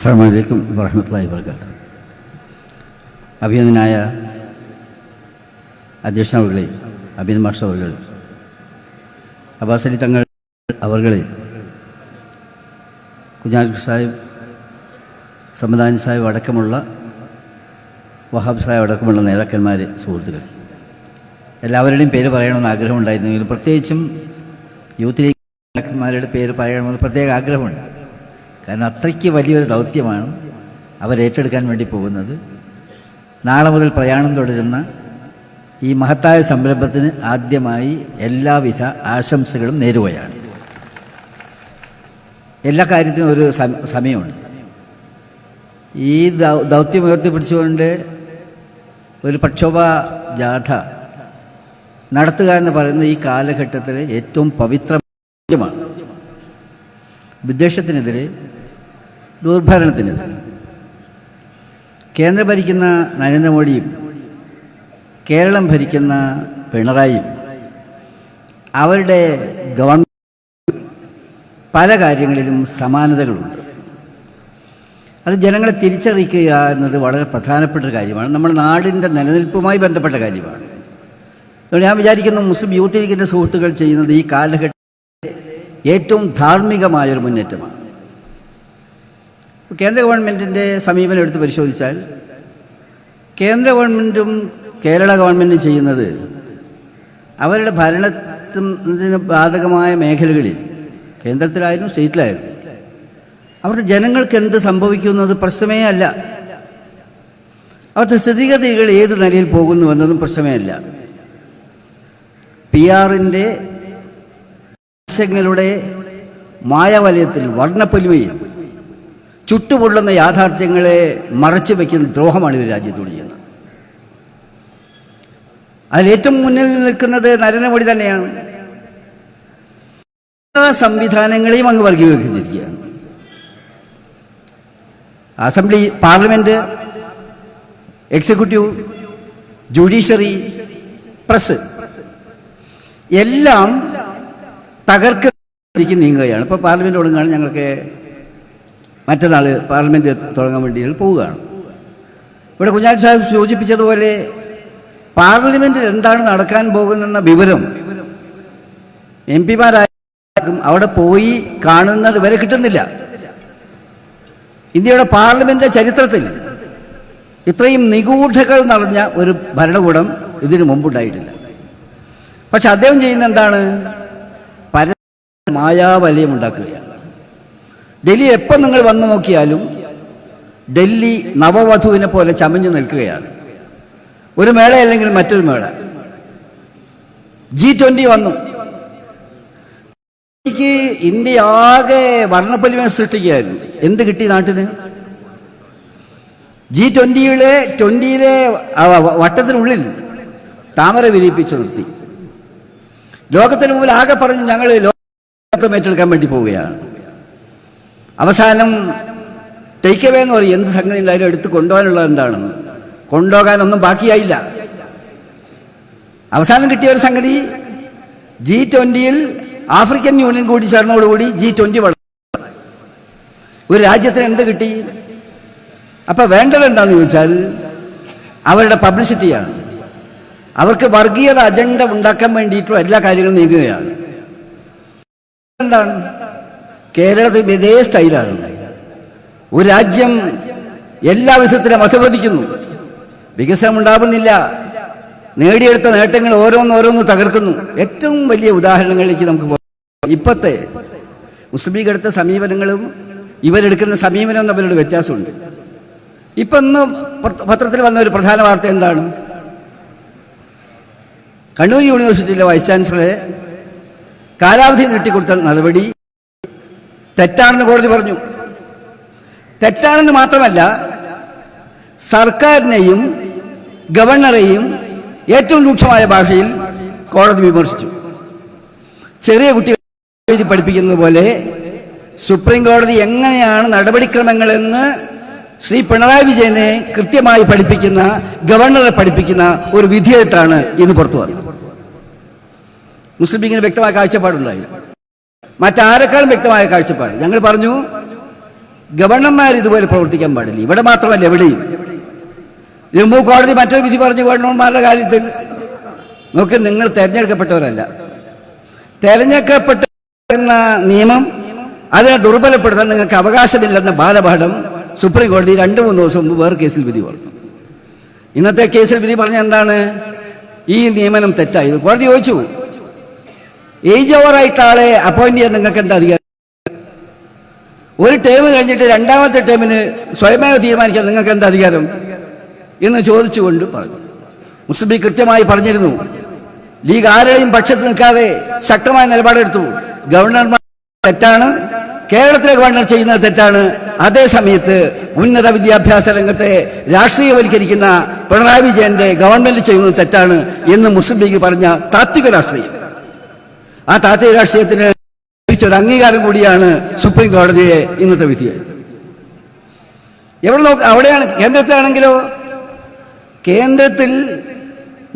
അസ്സാം വലൈക്കും വറഹമത്തല്ലാഹി വർക്കാത്തു അഭിനന്ദനായ അധ്യക്ഷൻ അവകളെ അഭിനന്ദ മാഷ അവർ അബാസലി തങ്ങൾ അവർകളെ കുഞ്ഞാലി സാഹിബ് സമ്മദാനി സാഹിബ് അടക്കമുള്ള വഹാബ് സാഹിബ് അടക്കമുള്ള നേതാക്കന്മാർ സുഹൃത്തുക്കൾ. എല്ലാവരുടെയും പേര് പറയണമെന്ന് ആഗ്രഹമുണ്ടായിരുന്നെങ്കിലും പ്രത്യേകിച്ചും യൂത്ത് ലീഗ് നേതാക്കന്മാരുടെ പേര് പറയണമെന്ന് പ്രത്യേക ആഗ്രഹമുണ്ട്. കാരണം അത്രയ്ക്ക് വലിയൊരു ദൗത്യമാണ് അവരേറ്റെടുക്കാൻ വേണ്ടി പോകുന്നത്. നാളെ മുതൽ പ്രയാണം തുടരുന്ന ഈ മഹത്തായ സംരംഭത്തിന് ആദ്യമായി എല്ലാവിധ ആശംസകളും നേരുകയാണ്. എല്ലാ കാര്യത്തിനും ഒരു സമയമുണ്ട്. ഈ ദൗത്യം ഉയർത്തിപ്പിടിച്ചുകൊണ്ട് ഒരു പ്രക്ഷോഭ ജാഥ നടത്തുക എന്ന് പറയുന്ന ഈ കാലഘട്ടത്തിലെ ഏറ്റവും പവിത്രമാണ് വിദ്വേഷത്തിനെതിരെ ദുർഭരണത്തിനെതിരെ കേന്ദ്രം ഭരിക്കുന്ന നരേന്ദ്രമോദിയും കേരളം ഭരിക്കുന്ന പിണറായിയും അവരുടെ ഗവൺമെന്റ് പല കാര്യങ്ങളിലും സമാനതകളുണ്ട്. അത് ജനങ്ങളെ തിരിച്ചറിയിക്കുക എന്നത് വളരെ പ്രധാനപ്പെട്ട ഒരു കാര്യമാണ്. നമ്മുടെ നാടിന്റെ നിലനിൽപ്പുമായി ബന്ധപ്പെട്ട കാര്യമാണ്. അതുകൊണ്ട് ഞാൻ വിചാരിക്കുന്നു മുസ്ലിം യൂത്ത് ലീഗിന്റെ സുഹൃത്തുക്കൾ ചെയ്യുന്നത് ഈ കാലഘട്ടത്തിലെ ഏറ്റവും ധാർമ്മികമായൊരു മുന്നേറ്റമാണ്. കേന്ദ്ര ഗവൺമെന്റിന്റെ സമീപനം എടുത്ത് പരിശോധിച്ചാൽ കേന്ദ്ര ഗവൺമെന്റും കേരള ഗവൺമെന്റും ചെയ്യുന്നത് അവരുടെ ഭരണത്തിന് ബാധകമായ മേഖലകളിൽ കേന്ദ്രത്തിലായാലും സ്റ്റേറ്റിലായാലും അവിടുത്തെ ജനങ്ങൾക്ക് എന്ത് സംഭവിക്കുന്നത് പ്രശ്നമേ അല്ല. അവരുടെ സ്ഥിതിഗതികൾ ഏത് നിലയിൽ പോകുന്നു എന്നതും പ്രശ്നമേ അല്ല. പി ആറിന്റെ ആശയങ്ങളുടെ മായാവലയത്തിൽ വർണപ്പൊലിമയിൽ ചുട്ടുപൊള്ളുന്ന യാഥാർത്ഥ്യങ്ങളെ മറച്ചു വയ്ക്കുന്ന ദ്രോഹമാണ് ഇവർ രാജ്യത്തോട് ചെയ്യുന്നത്. അതിലേറ്റവും മുന്നിൽ നിൽക്കുന്നത് നരേന്ദ്രമോദി തന്നെയാണ്. എല്ലാ സംവിധാനങ്ങളെയും അങ്ങ് വർഗീകരിച്ചിരിക്കുകയാണ്. Assembly parliament executive judiciary press എല്ലാം തകർക്കുന്ന നീങ്ങുകയാണ്. ഇപ്പോൾ പാർലമെന്റ് ഒടുങ്ങാണ് ഞങ്ങൾക്ക് മറ്റന്നാൾ പാർലമെന്റ് തുടങ്ങാൻ വേണ്ടി പോവുകയാണ്. ഇവിടെ കുഞ്ഞാലി സാഹിബ് സൂചിപ്പിച്ചതുപോലെ പാർലമെന്റിൽ എന്താണ് നടക്കാൻ പോകുന്നെന്ന വിവരം എം പിമാരായും അവിടെ പോയി കാണുന്നത് വരെ കിട്ടുന്നില്ല. ഇന്ത്യയുടെ പാർലമെന്റ് ചരിത്രത്തിൽ ഇത്രയും നിഗൂഢകൾ നിറഞ്ഞ ഒരു ഭരണകൂടം ഇതിനു മുമ്പുണ്ടായിട്ടില്ല. പക്ഷെ അദ്ദേഹം ചെയ്യുന്ന എന്താണ്? പര മായാവലയം ഉണ്ടാക്കുകയാണ്. ഡൽഹി എപ്പം നിങ്ങൾ വന്നു നോക്കിയാലും ഡൽഹി നവവധുവിനെ പോലെ ചമഞ്ഞു നിൽക്കുകയാണ്. ഒരു മേള അല്ലെങ്കിൽ മറ്റൊരു മേള. ജി ട്വന്റി വന്നു. എനിക്ക് ഇന്ത്യ ആകെ വർണപ്പലിമ സൃഷ്ടിക്കുകയായിരുന്നു. എന്ത് കിട്ടി നാട്ടിന്? ജി ട്വന്റിയിലെ ട്വന്റിയിലെ വട്ടത്തിനുള്ളിൽ താമര വിരിയിപ്പിച്ചു നിർത്തി. ലോകത്തിന് മുമ്പിൽ ആകെ പറഞ്ഞു ഞങ്ങൾ ലോകത്തെ ഏറ്റെടുക്കാൻ വേണ്ടി പോവുകയാണ്. അവസാനം ടേക്ക് അവേ എന്ന് പറയും. എന്ത് സംഗതി ഉണ്ടായാലും എടുത്ത് കൊണ്ടുപോകാനുള്ളത് എന്താണെന്ന്. കൊണ്ടുപോകാനൊന്നും ബാക്കിയായില്ല. അവസാനം കിട്ടിയ ഒരു സംഗതി ജി ട്വന്റിയിൽ ആഫ്രിക്കൻ യൂണിയൻ കൂടി ചേർന്നതോടുകൂടി ജി ട്വന്റി വളർന്നു. ഒരു രാജ്യത്തിന് എന്ത് കിട്ടി? അപ്പം വേണ്ടത് എന്താണെന്ന് ചോദിച്ചാൽ അവരുടെ പബ്ലിസിറ്റിയാണ് അവർക്ക് വർഗീയത അജണ്ട ഉണ്ടാക്കാൻ വേണ്ടിയിട്ടുള്ള എല്ലാ കാര്യങ്ങളും നീങ്ങുകയാണ്. എന്താണ്? കേരളത്തിൽ ഇതേ സ്റ്റൈലാണ്. ഒരു രാജ്യം എല്ലാ വിധത്തിലും അധപതിക്കുന്നു. വികസനം ഉണ്ടാകുന്നില്ല നേടിയെടുത്ത നേട്ടങ്ങൾ ഓരോന്ന് ഓരോന്ന് തകർക്കുന്നു. ഏറ്റവും വലിയ ഉദാഹരണങ്ങളിലേക്ക് നമുക്ക് പോകാം ഇപ്പോഴത്തെ മുസ്ലിം ലീഗ് എടുത്ത സമീപനങ്ങളും ഇവരെടുക്കുന്ന സമീപനവും തമ്മിലൊരു വ്യത്യാസമുണ്ട്. ഇപ്പം ഇന്ന് പത്രത്തിൽ വന്ന ഒരു പ്രധാന വാർത്ത എന്താണ്? കണ്ണൂർ യൂണിവേഴ്സിറ്റിയിലെ വൈസ് ചാൻസലറെ കാലാവധി നീട്ടിക്കൊടുത്ത നടപടി തെറ്റാണെന്ന് കോടതി പറഞ്ഞു. തെറ്റാണെന്ന് മാത്രമല്ല സർക്കാരിനെയും ഗവർണറെയും ഏറ്റവും രൂക്ഷമായ ഭാഷയിൽ കോടതി വിമർശിച്ചു. ചെറിയ കുട്ടികൾ എഴുതി പഠിപ്പിക്കുന്നത് പോലെ സുപ്രീം കോടതി എങ്ങനെയാണ് നടപടിക്രമങ്ങളെന്ന് ശ്രീ പിണറായി വിജയനെ കൃത്യമായി പഠിപ്പിക്കുന്ന ഗവർണറെ പഠിപ്പിക്കുന്ന ഒരു വിധിയെഴുത്താണ് ഇന്ന് പുറത്തു വന്നത്. മുസ്ലിം ലീഗിന് വ്യക്തമായ കാഴ്ചപ്പാടുണ്ടായി. മറ്റാരെക്കാളും വ്യക്തമായ കാഴ്ചപ്പാട്. ഞങ്ങൾ പറഞ്ഞു ഗവർണർമാർ ഇതുപോലെ പ്രവർത്തിക്കാൻ പാടില്ല. ഇവിടെ മാത്രമല്ല എവിടെയും. ജമ്മു കോടതി മറ്റൊരു വിധി പറഞ്ഞു ഗവർണർമാരുടെ കാര്യത്തിൽ. നോക്ക് നിങ്ങൾ തെരഞ്ഞെടുക്കപ്പെട്ടവരല്ല. തെരഞ്ഞെടുക്കപ്പെട്ട നിയമം അതിനെ ദുർബലപ്പെടുത്താൻ നിങ്ങൾക്ക് അവകാശമില്ലെന്ന ബാലപാഠം സുപ്രീം കോടതി രണ്ട് മൂന്ന് ദിവസം മുമ്പ് വേറെ കേസിൽ വിധി പറഞ്ഞു. ഇന്നത്തെ കേസിൽ വിധി പറഞ്ഞ എന്താണ്? ഈ നിയമനം തെറ്റായത് കോടതി ചോദിച്ചു. ഏജ് ഓവറായിട്ട് ആളെ അപ്പോയിന്റ് ചെയ്യാൻ നിങ്ങൾക്ക് എന്താ അധികാരം? ഒരു ടേം കഴിഞ്ഞിട്ട് രണ്ടാമത്തെ ടേമിന് സ്വയമേവ തീരുമാനിക്കാൻ നിങ്ങൾക്ക് എന്താ അധികാരം? എന്ന് ചോദിച്ചുകൊണ്ട് പറഞ്ഞു. മുസ്ലിം കൃത്യമായി പറഞ്ഞിരുന്നു. ലീഗ് ആരുടെയും പക്ഷത്ത് നിൽക്കാതെ ശക്തമായ നിലപാടെടുത്തു. ഗവർണർമാർ തെറ്റാണ്. കേരളത്തിലെ ഗവർണർ ചെയ്യുന്നത് തെറ്റാണ്. അതേ സമയത്ത് ഉന്നത വിദ്യാഭ്യാസ രംഗത്തെ രാഷ്ട്രീയവൽക്കരിക്കുന്ന പിണറായി വിജയന്റെ ഗവൺമെന്റ് ചെയ്യുന്നത് തെറ്റാണ് എന്ന് മുസ്ലിം ലീഗ് പറഞ്ഞ താത്വിക രാഷ്ട്രീയം. ആ താത്തയ രാഷ്ട്രീയത്തിന് ഒരു അംഗീകാരം കൂടിയാണ് സുപ്രീം കോടതിയെ ഇന്നത്തെ വിധി. എവിടെ നോക്ക അവിടെയാണ് കേന്ദ്രത്തിലാണെങ്കിലോ? കേന്ദ്രത്തിൽ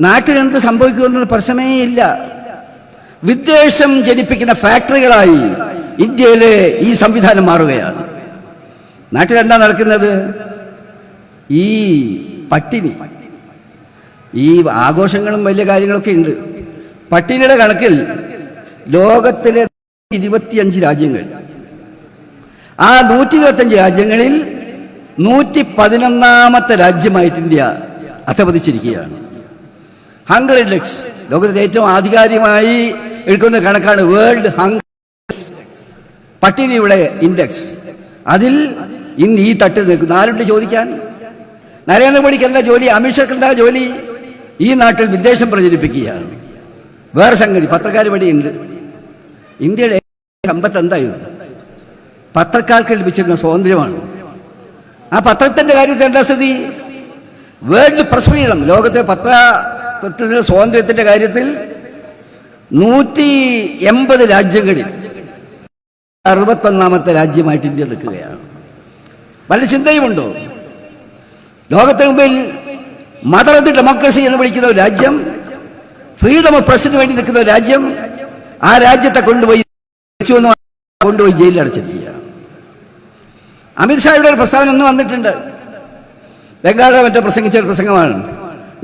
നാട്ടിലെന്ത് സംഭവിക്കുമെന്നത് പ്രശ്നമേ ഇല്ല. വിദ്വേഷം ജനിപ്പിക്കുന്ന ഫാക്ടറികളായി ഇന്ത്യയിലെ ഈ സംവിധാനം മാറുകയാണ്. നാട്ടിൽ എന്താ നടക്കുന്നത്? ഈ പട്ടിണി. ഈ ആഘോഷങ്ങളും വലിയ കാര്യങ്ങളൊക്കെ ഉണ്ട്. പട്ടിണിയുടെ കണക്കിൽ ലോകത്തിലെ ഇരുപത്തിയഞ്ച് രാജ്യങ്ങൾ. ആ നൂറ്റി ഇരുപത്തഞ്ച് രാജ്യങ്ങളിൽ നൂറ്റി പതിനൊന്നാമത്തെ രാജ്യമായിട്ട് ഇന്ത്യ അധപതിച്ചിരിക്കുകയാണ്. ഹങ്കർ ഇൻഡെക്സ് ലോകത്തിലെ ഏറ്റവും ആധികാരികമായി എടുക്കുന്ന കണക്കാണ് വേൾഡ് ഹംഗർ പട്ടിണിയുടെ ഇൻഡെക്സ്. അതിൽ ഇന്ന് ഈ തട്ടിൽ നിൽക്കുന്നു. ആരുണ്ട് ചോദിക്കാൻ? നരേന്ദ്രമോദിക്ക് എന്താ ജോലി? അമിത്ഷാക്ക് എന്താ ജോലി? ഈ നാട്ടിൽ വിദ്വേഷം പ്രചരിപ്പിക്കുകയാണ്. വേറെ സംഗതി പത്രക്കാർ വഴിയുണ്ട് ഇന്ത്യയുടെ സമ്പത്ത് എന്തായിരുന്നു പത്രക്കാർക്ക് ലഭിച്ചിരുന്ന സ്വാതന്ത്ര്യമാണ്. ആ പത്രത്തിന്റെ കാര്യത്തിൽ എന്താ സ്ഥിതി? വേൾഡ് പ്രസ് ഫ്രീഡം ലോകത്തെ പത്രത്തിന്റെ സ്വാതന്ത്ര്യത്തിന്റെ കാര്യത്തിൽ നൂറ്റി എൺപത് രാജ്യങ്ങളിൽ അറുപത്തൊന്നാമത്തെ രാജ്യമായിട്ട് ഇന്ത്യ നിൽക്കുകയാണ്. വല്ല ചിന്തയുമുണ്ടോ? ലോകത്തിന് മുമ്പിൽ മദർ ഓഫ് ഡെമോക്രസി എന്ന് വിളിക്കുന്ന ഒരു രാജ്യം ഫ്രീഡം ഓഫ് പ്രസിന് വേണ്ടി നിൽക്കുന്ന ഒരു രാജ്യം ആ രാജ്യത്തെ കൊണ്ടുപോയി കൊണ്ടുപോയി ജയിലിൽ അടച്ചിരിക്കുക. അമിത്ഷായുടെ ഒരു പ്രസ്താവന ഒന്നും വന്നിട്ടുണ്ട്. ബംഗാളിലെ മറ്റേ പ്രസംഗിച്ച ഒരു പ്രസംഗമാണ്.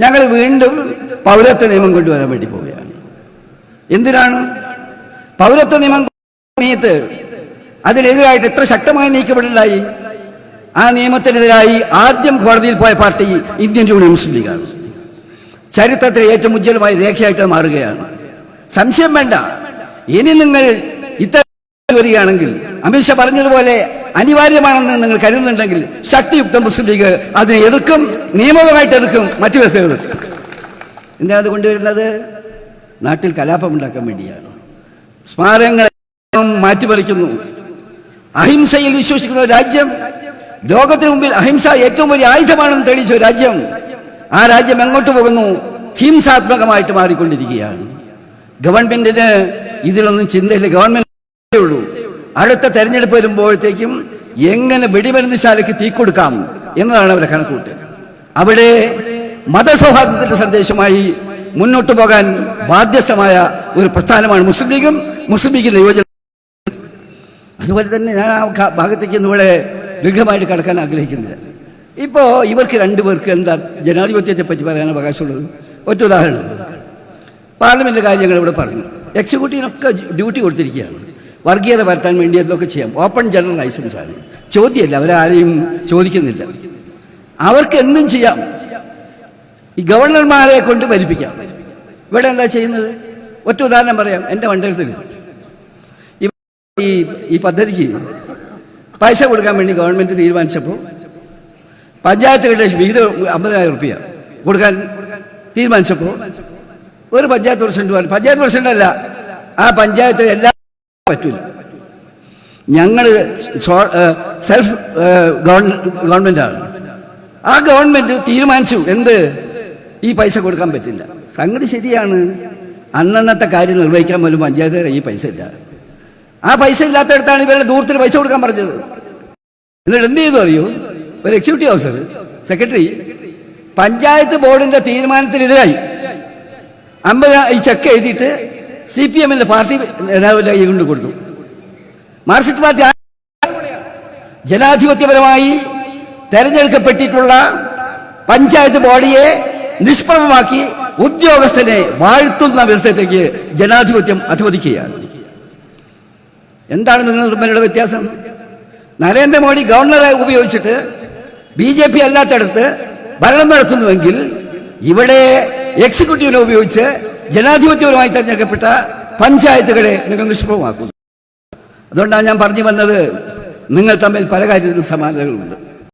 ഞങ്ങൾ വീണ്ടും പൗരത്വ നിയമം കൊണ്ടുവരാൻ വേണ്ടി പോവുകയാണ്. എന്തിനാണ്? പൗരത്വ നിയമം സമയത്ത് അതിനെതിരായിട്ട് എത്ര ശക്തമായി നീക്കപ്പെടലായി? ആ നിയമത്തിനെതിരായി ആദ്യം കോടതിയിൽ പോയ പാർട്ടി ഇന്ത്യൻ യൂണിയൻ മുസ്ലിം ലീഗാണ്. ചരിത്രത്തിലെ ഏറ്റവും ഉജ്ജ്വലമായ രേഖയായിട്ട് മാറുകയാണ്. സംശയം വേണ്ട. ഇനി നിങ്ങൾ ഇത്തരം വരികയാണെങ്കിൽ അമിത്ഷാ പറഞ്ഞതുപോലെ അനിവാര്യമാണെന്ന് നിങ്ങൾ കരുതുന്നുണ്ടെങ്കിൽ ശക്തിയുക്ത മുസ്ലിം ലീഗ് അതിനെ എതിർക്കും നിയമപരമായിട്ട് എതിർക്കും മറ്റു വ്യവസ്ഥകൾ. എതിർക്കും കൊണ്ടുവരുന്നത്? നാട്ടിൽ കലാപം ഉണ്ടാക്കാൻ വേണ്ടിയാണ്. സ്മാരകങ്ങളെ മാറ്റിമറിക്കുന്നു. അഹിംസയിൽ വിശ്വസിക്കുന്ന രാജ്യം ലോകത്തിന് മുമ്പിൽ അഹിംസ ഏറ്റവും വലിയ ആയുധമാണെന്ന് തെളിയിച്ച രാജ്യം ആ രാജ്യം എങ്ങോട്ട് പോകുന്നു? ഹിംസാത്മകമായിട്ട് മാറിക്കൊണ്ടിരിക്കുകയാണ്. ഗവൺമെന്റിന് ഇതിലൊന്നും ചിന്തയില്ല. ഗവൺമെന്റ് ഉള്ളൂ. അടുത്ത തെരഞ്ഞെടുപ്പ് വരുമ്പോഴത്തേക്കും എങ്ങനെ വെടിമരുന്ന് ശാലയ്ക്ക് തീ കൊടുക്കാം എന്നതാണ് അവരെ കണക്കൂട്ട് അവിടെ മതസൗഹാർദ്ദത്തിന്റെ സന്ദേശമായി മുന്നോട്ട് പോകാൻ ബാധ്യസ്ഥമായ ഒരു പ്രസ്ഥാനമാണ് മുസ്ലിം ലീഗും മുസ്ലിം ലീഗിന്റെ യുവജന അതുപോലെ തന്നെ ഞാൻ ആ ഭാഗത്തേക്ക് ഇവിടെ ദീർഘമായിട്ട് കടക്കാൻ ആഗ്രഹിക്കുന്നത്. ഇപ്പോൾ ഇവർക്ക് രണ്ടുപേർക്ക് എന്താ ജനാധിപത്യത്തെ പറ്റി പറയാൻ അവകാശമുള്ളത്? ഒറ്റ ഉദാഹരണം. പാർലമെന്റ് കാര്യങ്ങൾ ഇവിടെ പറഞ്ഞു. എക്സിക്യൂട്ടീവിനൊക്കെ ഡ്യൂട്ടി കൊടുത്തിരിക്കുകയാണ്. വർഗീയത വരുത്താൻ വേണ്ടി എന്തൊക്കെ ചെയ്യാം? ഓപ്പൺ ജനറൽ ലൈസൻസ് ആണ്. ചോദ്യമല്ല അവരാരെയും ചോദിക്കുന്നില്ല. അവർക്ക് എന്തും ചെയ്യാം. ഈ ഗവർണർമാരെ കൊണ്ട് ഭരിപ്പിക്കാം. ഇവിടെ എന്താ ചെയ്യുന്നത്? ഒറ്റ ഉദാഹരണം പറയാം എന്റെ മണ്ഡലത്തിൽ ഈ ഈ പദ്ധതിക്ക് പൈസ കൊടുക്കാൻ വേണ്ടി ഗവൺമെന്റ് തീരുമാനിച്ചപ്പോൾ പഞ്ചായത്തുകളുടെ വിഹിതം അമ്പതിനായിരം റുപ്യ കൊടുക്കാൻ തീരുമാനിച്ചപ്പോൾ ഒരു പഞ്ചായത്ത് പ്രസിഡന്റ് പറഞ്ഞു പഞ്ചായത്ത് പ്രസിഡന്റ് അല്ല ആ പഞ്ചായത്തിൽ എല്ലാ പറ്റൂല. ഞങ്ങൾ സെൽഫ് ഗവൺമെന്റാണ്. ആ ഗവൺമെന്റ് തീരുമാനിച്ചു. എന്ത്? ഈ പൈസ കൊടുക്കാൻ പറ്റില്ല. സംഗതി ശരിയാണ്. അന്നന്നത്തെ കാര്യം നിർവഹിക്കാൻ പോലും പഞ്ചായത്ത് ഈ പൈസ ഇല്ല. ആ പൈസ ഇല്ലാത്തടത്താണ് ഇവരുടെ ദൂരത്തിന് പൈസ കൊടുക്കാൻ പറഞ്ഞത്. എന്നിട്ട് എന്ത് ചെയ്തു അറിയൂ? ഒരു എക്സിക്യൂട്ടീവ് ഓഫീസർ സെക്രട്ടറി പഞ്ചായത്ത് ബോർഡിന്റെ തീരുമാനത്തിനെതിരായി അമ്പത് ഈ ചെക്ക് എഴുതിയിട്ട് സി പി എമ്മിന്റെ പാർട്ടി നേതാവിന്റെ കൈ കൊണ്ട് കൊടുത്തു. മാർക്സിസ്റ്റ് പാർട്ടി ജനാധിപത്യപരമായി തെരഞ്ഞെടുക്കപ്പെട്ടിട്ടുള്ള പഞ്ചായത്ത് ബോഡിയെ നിഷ്പ്രഭമാക്കി ഉദ്യോഗസ്ഥനെ വാഴ്ത്തുന്ന വ്യവസ്ഥയത്തേക്ക് ജനാധിപത്യം അധിവദിക്കുകയാണ് എന്താണ് നിങ്ങൾ തമ്മിലുള്ള വ്യത്യാസം? നരേന്ദ്രമോദി ഗവർണറെ ഉപയോഗിച്ചിട്ട് ബി ജെ പി അല്ലാത്തടത്ത് ഭരണം നടത്തുന്നുവെങ്കിൽ ഇവിടെ എക്സിക്യൂട്ടീവിനെ ഉപയോഗിച്ച് ജനാധിപത്യപരമായി തെരഞ്ഞെടുക്കപ്പെട്ട പഞ്ചായത്തുകളെ നിങ്ങൾ നിഷ്പ്രഭമാക്കുന്നു അതുകൊണ്ടാണ് ഞാൻ പറഞ്ഞു വന്നത് നിങ്ങൾ തമ്മിൽ പല കാര്യത്തിലും സമാനതകളുണ്ട്.